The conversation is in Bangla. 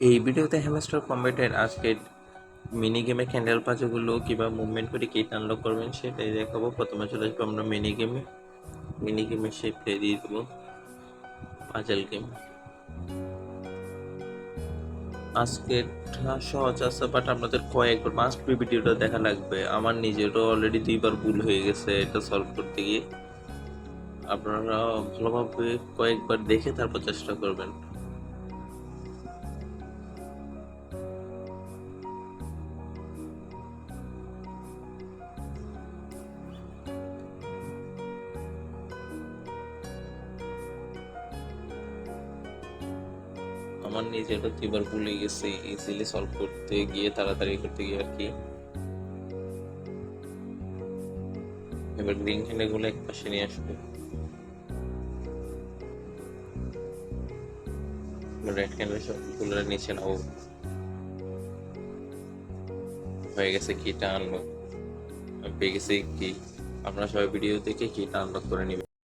এই ভিডিওতে হ্যামস্টার কম্বেটের আজকে মিনি গেমে ক্যান্ডেল পাজগুলো কিংবা মুভমেন্ট করে কি আনলক করবেন সেটাই দেখাবো। প্রথমে চলে আসব আমরা মিনি গেমে মিনি গেমে সে প্লে দিয়ে দেবো পাজল গেম আজকে সহজ আছে বাট আপনাদের কয়েকবার মাস্ট বি ভিডিওটা দেখা লাগবে। আমার নিজেরও অলরেডি দুইবার ভুল হয়ে গেছে এটা সলভ করতে গিয়ে। আপনারা ভালোভাবে কয়েকবার দেখে তারপর চেষ্টা করবেন। আমার নিজেরও দুইবার ভুলে গেছে ইজিলি সলভ করতে গিয়ে তাড়াতাড়ি করতে গিয়ে আর কি। এবার গ্রিন ক্যান্ডেলগুলো এক পাশে নিয়ে আসবে। রেড ক্যান্ডেলগুলো নিচে নাও হয়ে গেছে কিটা আনলক পেয়ে গেছি কি আপনারা সবাই ভিডিও দেখে কিটা আনলক করে নিবেন